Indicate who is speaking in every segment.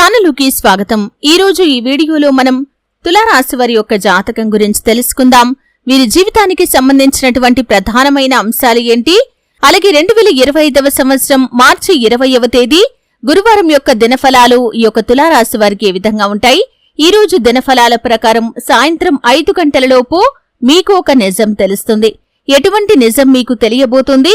Speaker 1: ఛానలుకి స్వాగతం. ఈ రోజు ఈ వీడియోలో మనం తులారాశి వారి యొక్క జాతకం గురించి తెలుసుకుందాం. వీరి జీవితానికి సంబంధించినటువంటి ప్రధానమైన అంశాలు ఏంటి? అలాగే రెండు వేల ఇరవై ఐదవ సంవత్సరం మార్చి ఇరవైవ తేదీ గురువారం యొక్క దినఫలాలు ఈ యొక్క తులారాశి వారికి ఏ విధంగా ఉంటాయి? ఈ రోజు దినఫలాల ప్రకారం సాయంత్రం ఐదు గంటలలోపు మీకు ఒక నిజం తెలుస్తుంది. ఎటువంటి నిజం మీకు తెలియబోతుంది?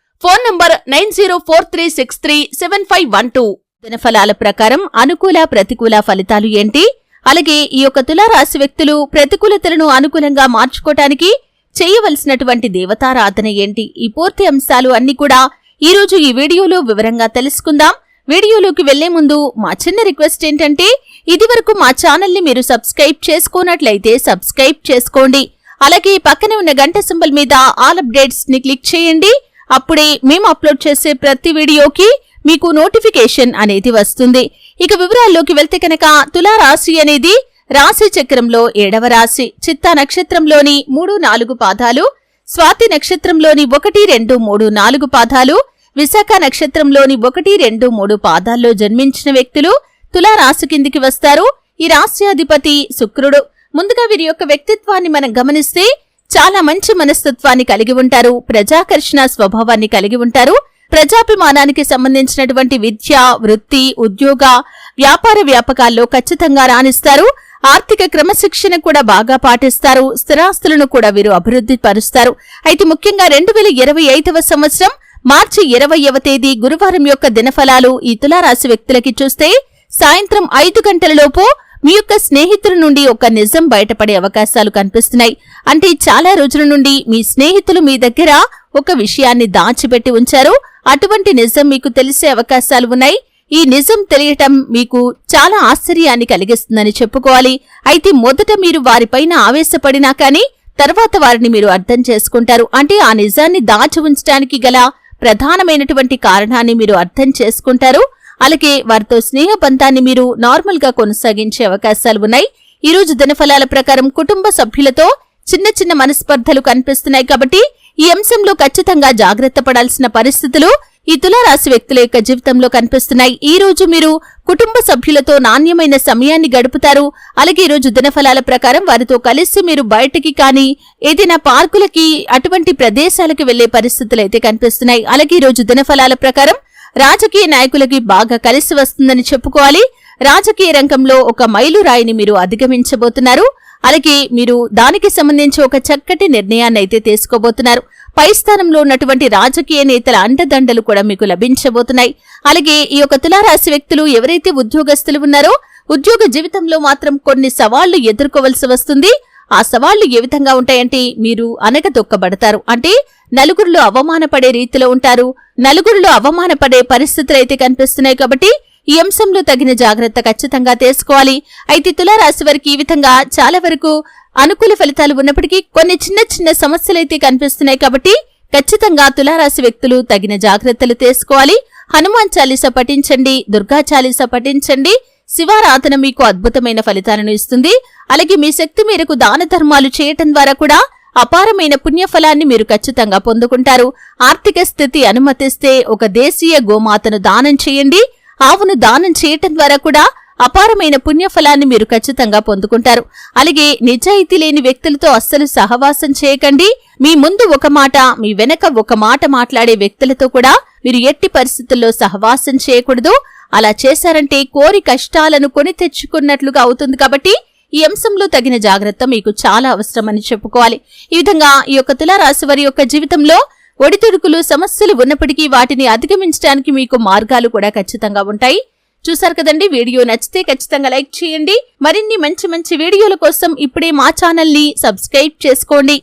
Speaker 1: Phone number nine zero four three six three seven five one two. దినఫలాల ప్రకారం అనుకూల ప్రతికూల ఫలితాలు ఏంటి? అలాగే ఈ యొక్క తులారాశి వ్యక్తులు ప్రతికూలతలను అనుకూలంగా మార్చుకోవటానికి చేయవలసినటువంటి దేవతారాధన ఏంటి? ఈ పూర్తి అంశాలు అన్ని కూడా ఈ రోజు ఈ వీడియోలో వివరంగా తెలుసుకుందాం. వీడియోలోకి వెళ్ళే ముందు మా చిన్న రిక్వెస్ట్ ఏంటంటే ఇదివరకు మా ఛానల్ని మీరు సబ్స్క్రైబ్ చేసుకోనట్లయితే సబ్స్క్రైబ్ చేసుకోండి. అలాగే పక్కనే ఉన్న గంట సింబల్ మీద ఆల్ అప్డేట్స్ని క్లిక్ చేయండి. అప్పుడే మేము అప్లోడ్ చేసే ప్రతి వీడియోకి మీకు నోటిఫికేషన్ అనేది వస్తుంది. ఇక వివరాల్లోకి వెళ్తే కనుక తులారాశి అనేది రాశి చక్రంలో ఏడవ రాశి. చిత్తా నక్షత్రంలోని మూడు నాలుగు పాదాలు స్వాతి నక్షత్రంలోని ఒకటి రెండు మూడు నాలుగు పాదాలు విశాఖ నక్షత్రంలోని ఒకటి రెండు మూడు పాదాల్లో జన్మించిన వ్యక్తులు తులారాశి కిందికి వస్తారు. ఈ రాశ్యాధిపతి శుక్రుడు. ముందుగా వీరి యొక్క వ్యక్తిత్వాన్ని మనం గమనిస్తే చాలా మంచి మనస్తత్వాన్ని కలిగి ఉంటారు ప్రజాకర్షణ స్వభావాన్ని కలిగి ఉంటారు. ప్రజాభిమానానికి సంబంధించినటువంటి విద్య వృత్తి ఉద్యోగ వ్యాపార వ్యాపకాల్లో ఖచ్చితంగా రాణిస్తారు. ఆర్థిక క్రమశిక్షణ కూడా బాగా పాటిస్తారు. స్థిరాస్తులను కూడా వీరు అభివృద్ధి పరుస్తారు. అయితే ముఖ్యంగా రెండు వేల ఇరవై ఐదవ సంవత్సరం మార్చి ఇరవైవ తేదీ గురువారం యొక్క దినఫలాలు ఈ తులారాశి వ్యక్తులకి చూస్తే సాయంత్రం ఐదు గంటలలోపు మీ యొక్క స్నేహితుల నుండి ఒక నిజం బయటపడే అవకాశాలు కనిపిస్తున్నాయి. అంటే చాలా రోజుల నుండి మీ స్నేహితులు మీ దగ్గర ఒక విషయాన్ని దాచిపెట్టి ఉంచారు. అటువంటి నిజం మీకు తెలిసే అవకాశాలు ఉన్నాయి. ఈ నిజం తెలియటం మీకు చాలా ఆశ్చర్యాన్ని కలిగిస్తుందని చెప్పుకోవాలి. అయితే మొదట మీరు వారిపైన ఆవేశపడినా కానీ తర్వాత వారిని మీరు అర్థం చేసుకుంటారు. అంటే ఆ నిజాన్ని దాచి ఉంచడానికి గల ప్రధానమైనటువంటి కారణాన్ని మీరు అర్థం చేసుకుంటారు. అలాగే వారితో స్నేహబంధాన్ని మీరు నార్మల్గా కొనసాగించే అవకాశాలు ఉన్నాయి. ఈ రోజు దినఫలాల ప్రకారం కుటుంబ సభ్యులతో చిన్న చిన్న మనస్పర్ధలు కనిపిస్తున్నాయి కాబట్టి ఈ అంశంలో ఖచ్చితంగా జాగ్రత్త పడాల్సిన పరిస్థితులు ఈ తులారాశి వ్యక్తుల యొక్క జీవితంలో కనిపిస్తున్నాయి. ఈ రోజు మీరు కుటుంబ సభ్యులతో నాణ్యమైన సమయాన్ని గడుపుతారు. అలాగే ఈ రోజు దినఫలాల ప్రకారం వారితో కలిసి మీరు బయటికి కానీ ఏదైనా పార్కులకి అటువంటి ప్రదేశాలకు వెళ్ళే పరిస్థితులు అయితే కనిపిస్తున్నాయి. అలాగే ఈ రోజు దినఫలాల ప్రకారం రాజకీయ నాయకులకి బాగా కలిసి వస్తుందని చెప్పుకోవాలి. రాజకీయ రంగంలో ఒక మైలురాయిని మీరు అధిగమించబోతున్నారు. అలాగే మీరు దానికి సంబంధించి ఒక చక్కటి నిర్ణయాన్ని అయితే తీసుకోబోతున్నారు. పై స్థానంలో ఉన్నటువంటి రాజకీయ నేతల అండదండలు కూడా మీకు లభించబోతున్నాయి. అలాగే ఈ యొక్క తులారాశి వ్యక్తులు ఎవరైతే ఉద్యోగస్తులు ఉన్నారో ఉద్యోగ జీవితంలో మాత్రం కొన్ని సవాళ్ళు ఎదుర్కోవలసి వస్తుంది. ఆ సవాళ్ళు ఏ విధంగా ఉంటాయంటే మీరు అనగదొక్కబడతారు. అంటే నలుగురిలో అవమానపడే రీతిలో ఉంటారు. నలుగురిలో అవమానపడే పరిస్థితులు అయితే కనిపిస్తున్నాయి కాబట్టి ఈ అంశంలో తగిన జాగ్రత్త ఖచ్చితంగా తీసుకోవాలి. అయితే తులారాశి వారికి ఈ విధంగా చాలా వరకు అనుకూల ఫలితాలు ఉన్నప్పటికీ కొన్ని చిన్న చిన్న సమస్యలైతే కనిపిస్తున్నాయి కాబట్టి ఖచ్చితంగా తులారాశి వ్యక్తులు తగిన జాగ్రత్తలు తీసుకోవాలి. హనుమాన్ చాలీస పఠించండి దుర్గా చాలీస పఠించండి శివారాధన మీకు అద్భుతమైన ఫలితాలను ఇస్తుంది. అలాగే మీ శక్తి మేరకు దాన ధర్మాలు చేయటం ద్వారా కూడా అపారమైన పుణ్యఫలాన్ని మీరు ఖచ్చితంగా పొందుకుంటారు. ఆర్థిక స్థితి అనుమతిస్తే ఒక దేశీయ గోమాతను దానం చేయండి. ఆవును దానం చేయటం ద్వారా కూడా అపారమైన పుణ్యఫలాన్ని మీరు ఖచ్చితంగా పొందుకుంటారు. అలాగే నిజాయితీ లేని వ్యక్తులతో అస్సలు సహవాసం చేయకండి. మీ ముందు ఒక మాట మీ వెనక ఒక మాట మాట్లాడే వ్యక్తులతో కూడా మీరు ఎట్టి పరిస్థితుల్లో సహవాసం చేయకూడదు. అలా చేశారంటే కోరి కష్టాలను కొని తెచ్చుకున్నట్లుగా అవుతుంది కాబట్టి ఈ అంశంలో తగిన జాగ్రత్త మీకు చాలా అవసరమని చెప్పుకోవాలి. ఈ విధంగా ఈ యొక్క తులారాశి వారి యొక్క జీవితంలో ఒడిదుడుకులు సమస్యలు ఉన్నప్పటికీ వాటిని అధిగమించడానికి మీకు మార్గాలు కూడా ఖచ్చితంగా ఉంటాయి. చూసారు కదండి వీడియో నచ్చితే ఖచ్చితంగా లైక్ చేయండి. మరిన్ని మంచి మంచి వీడియోల కోసం ఇప్పుడే మా ఛానల్ని సబ్స్క్రైబ్ చేసుకోండి.